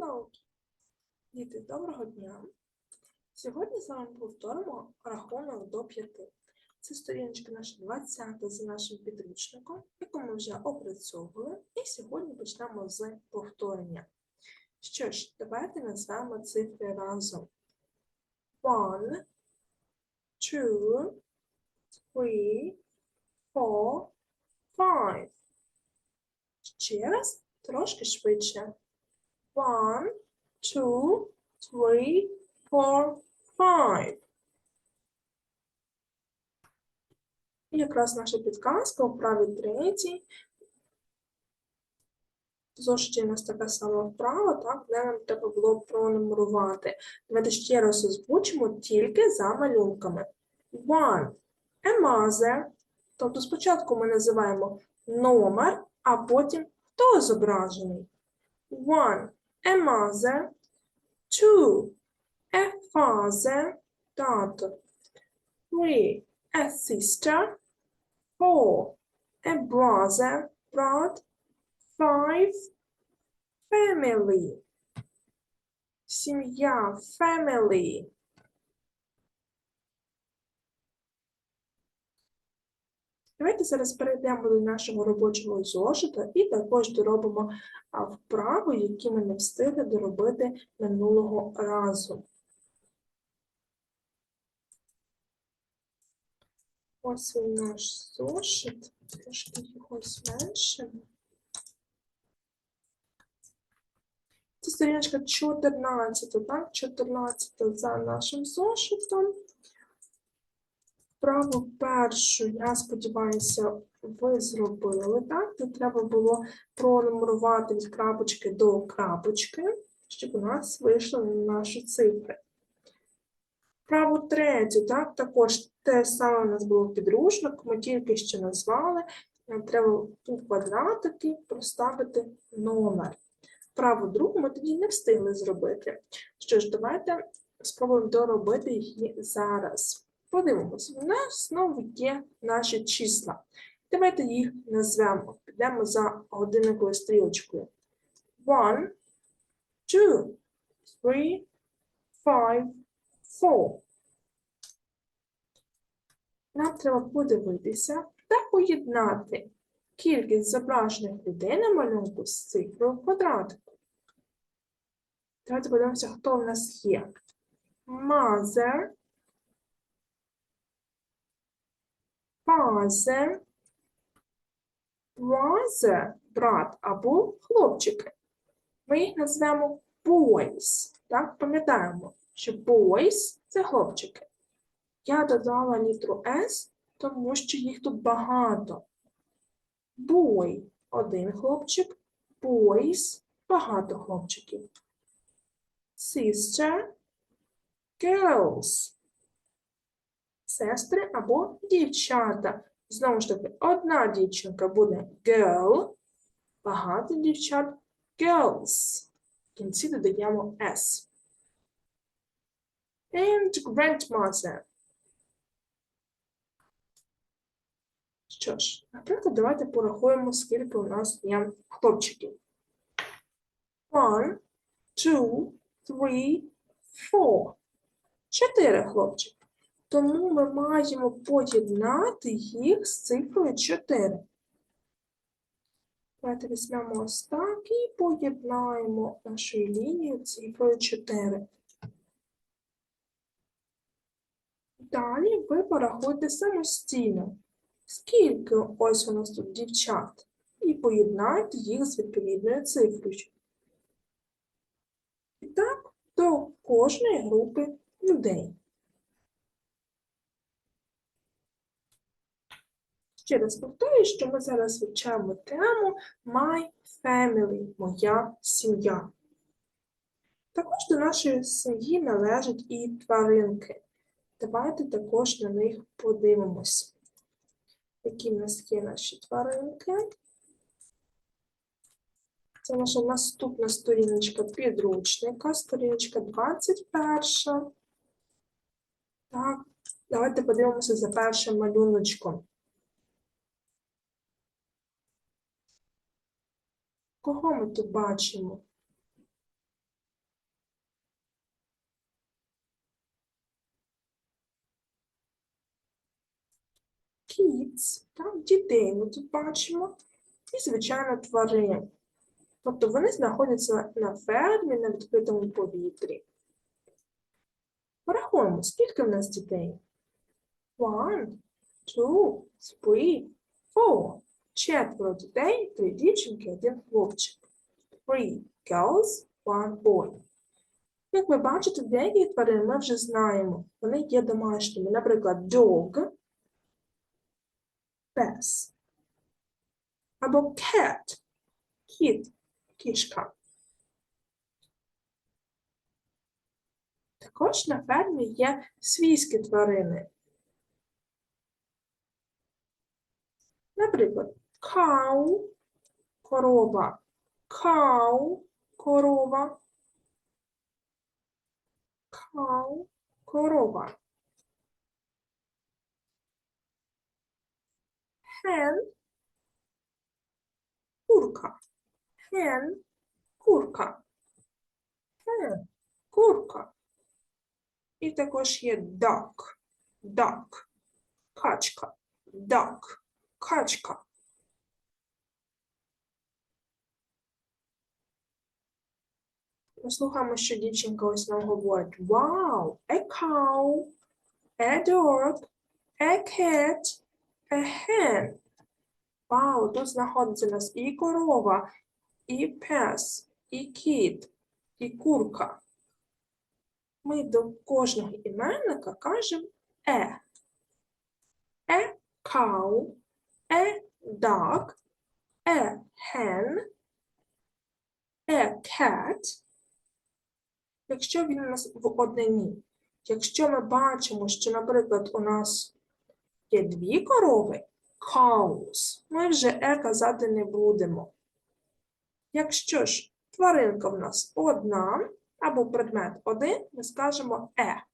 Hello! Діти, доброго дня! Сьогодні з вами повторимо рахунок до 5. Це сторіночка наша 20 за нашим підручником, яку ми вже опрацьовували, і сьогодні почнемо з повторення. Що ж, давайте назвемо цифри разом. One, two, three, four, five. Ще раз трошки швидше. One, two, three, four, five. І якраз наша підказка у правій третій. Зошиті у нас така сама вправа, так, де нам треба було пронумерувати. Давайте ще раз озвучимо тільки за малюнками. One. A mother. Тобто спочатку ми називаємо номер, а потім хто зображений. One. A mother. Two. A father. Тато. Three. A sister. Four. A brother. Брат. Five. Family. Сім'я. Family. Давайте зараз перейдемо до нашого робочого зошита і також доробимо вправи, які ми не встигли доробити минулого разу. Ось він наш зошит, трошки його зменшимо. Це сторіночка 14, так? 14 за нашим зошитом. Вправу першу, я сподіваюся, ви зробили, так? Тут треба було пронумерувати від крапочки до крапочки, щоб у нас вийшли на наші цифри. Вправу третю, так, також те саме у нас було підручник, ми тільки що назвали. Треба у квадратики проставити номер. Вправу другу ми тоді не встигли зробити. Що ж, давайте спробуємо доробити її зараз. Подивимось, у нас знову є наші числа. Давайте їх назвемо. Підемо за годинниковою стрілочкою. One, two, three, five, four. Нам треба подивитися та поєднати кількість зображених людей на малюнку з цифрою квадратику. Давайте подивимося, хто в нас є. Mother, father, brother, брат або хлопчики. Ми їх назвемо boys. Так, пам'ятаємо, що boys це хлопчики. Я додала літру S, тому що їх тут багато. Boy – один хлопчик, boys – багато хлопчиків. Sister – girls сестри або дівчата. Знову ж таки, одна дівчинка буде girl, багато дівчат girls. В кінці додаємо S. And grandmother. Що ж, наприклад, давайте порахуємо, скільки у нас є хлопчиків. One, two, three, four. Чотири хлопчики. Тому ми маємо поєднати їх з цифрою 4. Давайте візьмемо ось так і поєднаємо нашу лінію цифрою 4. Далі ви порахуйте самостійно, скільки ось у нас тут дівчат, і поєднайте їх з відповідною цифрою. І так, до кожної групи людей. Ще раз повторюю, що ми зараз вивчаємо тему My Family моя сім'я. Також до нашої сім'ї належать і тваринки. Давайте також на них подивимось. Які в нас є наші тваринки. Це наша наступна сторіночка підручника, сторіночка 21. Так, давайте подивимося за першим малюночком. Кого ми тут бачимо? Kids, так, дітей ми тут бачимо, і, звичайно, тварин. Тобто вони знаходяться на фермі на відкритому повітрі. Порахуємо, скільки в нас дітей? One, two, three, four. Четверо дітей, три дівчинки, один хлопчик. Three girls, one boy. Як ви бачите, деякі тварини ми вже знаємо. Вони є домашніми. Наприклад, dog, пес. Або cat, кіт, кішка. Також на фермі є свійські тварини. Наприклад, cow – корова, cow – корова, cow – корова. Hen – курка, hen – курка, hen – курка. І також є duck, duck, качка, duck, качка. Послухаємо, що дівчинка ось нам говорить. Wow, a cow, a dog, a cat, a hen. Вау, тут знаходиться у нас і корова, і пес, і кіт, і курка. Ми до кожного іменника кажемо е. A cow, a dog, a hen, a cat. Якщо він у нас в однині. Якщо ми бачимо, що, наприклад, у нас є дві корови, cows, ми вже е казати не будемо. Якщо ж тваринка в нас одна, або предмет один, ми скажемо е.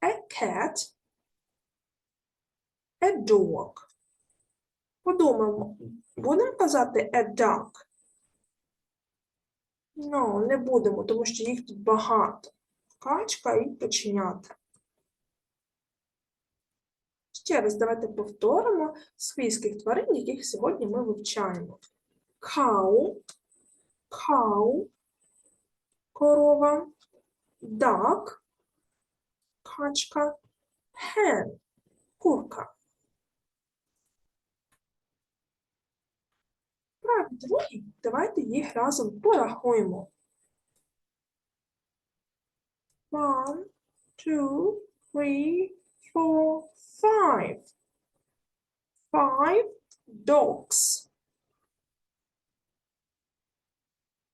A cat, a dog. Подумаємо, будемо казати a duck? Ну, не будемо, тому що їх тут багато. Качка і каченята. Ще раз давайте повторимо свійських тварин, яких сьогодні ми вивчаємо. Cow, cow, корова, duck, качка, hen, курка. Правда, другі, давайте їх разом порахуємо. One, two, three, four, five. Five dogs.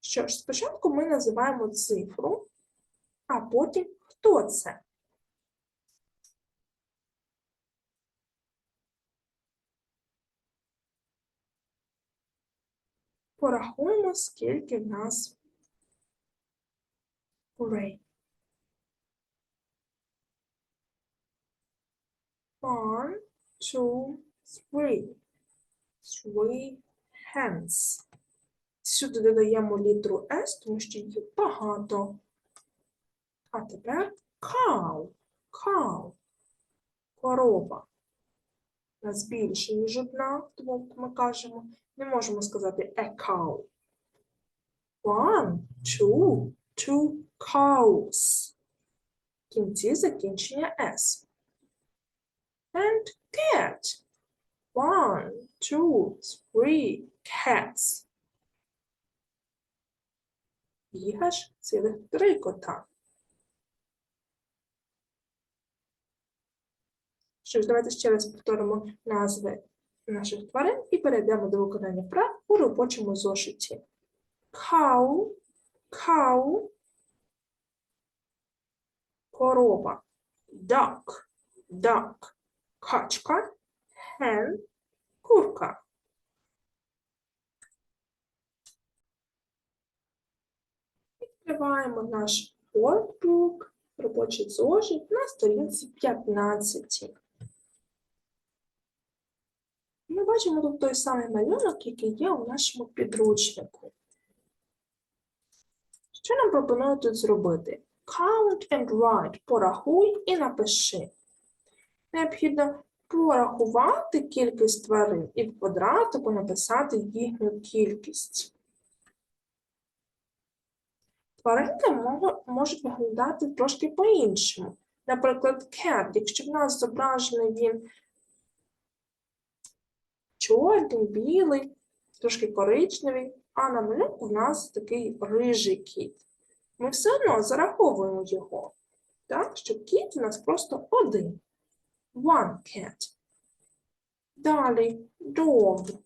Що ж, спочатку ми називаємо цифру, а потім хто це? Порахуємо, скільки в нас курей. One, two, three. Three hens. Сюди додаємо літеру S, тому що їх багато. А тепер cow. Cow. Корова. У нас більше, ніж одна, тому ми кажемо, не можемо сказати a cow. One, two, two cows. Кінці закінчення S. And cat. One, two, three cats. Аж цілих три кота. Що ж, давайте ще раз повторимо назви наших тварин і перейдемо до виконання вправ у робочому зошиті. Cow, cow, корова, duck, duck, качка, hen, курка. Відкриваємо наш workbook, робочий зошит на сторінці 15. Ми бачимо тут той самий малюнок, який є у нашому підручнику. Що нам пропонують тут зробити? Count and write. Порахуй і напиши. Необхідно порахувати кількість тварин і в квадратику написати їхню кількість. Тваринки можуть виглядати трошки по-іншому. Наприклад, cat, якщо в нас зображений він чорний, білий, трошки коричневий, а на малюнку в нас такий рижий кіт. Ми все одно зараховуємо його, так? що кіт у нас просто один. One cat. Далі dog.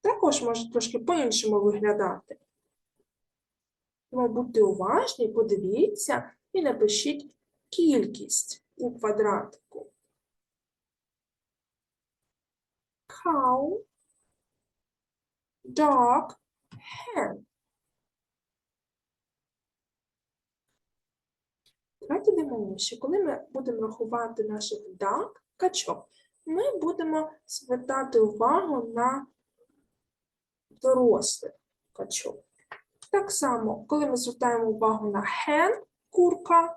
Також може трошки по-іншому виглядати. Тому будьте уважні, подивіться і напишіть кількість у квадратику. Cow, dog, hen. Давайте дивимося, коли ми будемо рахувати наших duck, качок, ми будемо звертати увагу на дорослих качок. Так само, коли ми звертаємо увагу на hen, курка,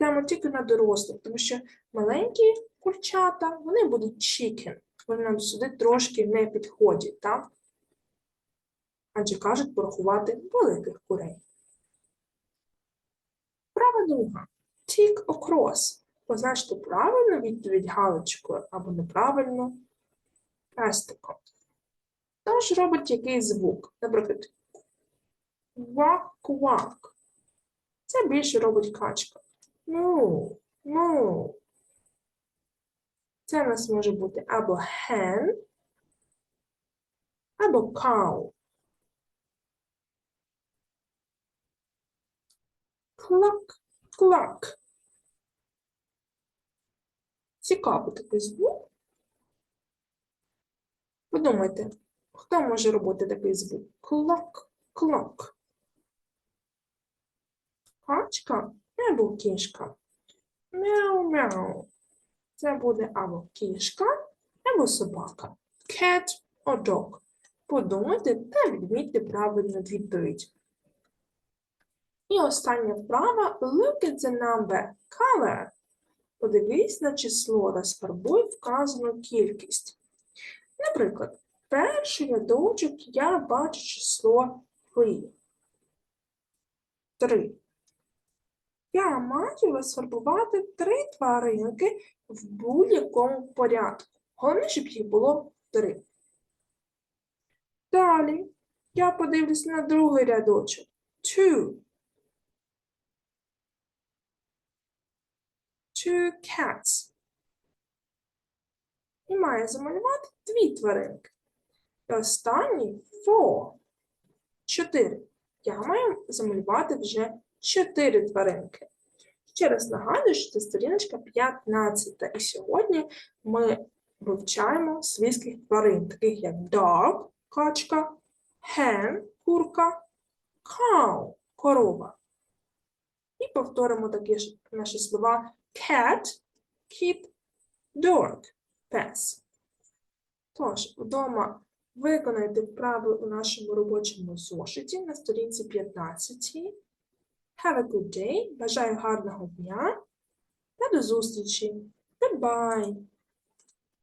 звертаємо тільки на дорослих, тому що маленькі курчата, вони будуть chicken. Вони нам сюди трошки не підходять, так? Адже кажуть порахувати великих курей. Права друга. Tick across. Позначте правильну відповідь галочкою або неправильно пестиком. Тож робить якийсь звук. Наприклад, квак-квак. Це більше робить качка. Ну, ну. Це у нас може бути або hen, або cow. Клак, клак. Цікавий такий звук. Подумайте, хто може робити такий звук? Клак, клак. Качка або кішка. Мяу-мяу. Це буде або кішка, або собака. Cat or dog. Подумайте та відмітьте правильну відповідь. І остання вправа look at the number color. Подивись на число, розфарбуй вказану кількість. Наприклад, перший рядочок я бачу число 3. 3. Я маю розфарбувати три тваринки в будь-якому порядку. Головне, щоб їх було 3. Далі я подивлюсь на другий рядочок. 2. Two cats. І маю замалювати дві тваринки. І останній four. Чотири. Я маю замалювати вже чотири тваринки. Ще раз нагадую, що це сторіночка 15. І сьогодні ми вивчаємо свійських тварин, таких як dog, качка, hen, курка, cow, корова. І повторимо такі ж наші слова cat, kit, dog, pets. Тож, вдома виконайте вправи у нашому робочому зошиті на сторінці 15. Have a good day. Бажаю гарного дня та до зустрічі. Goodbye.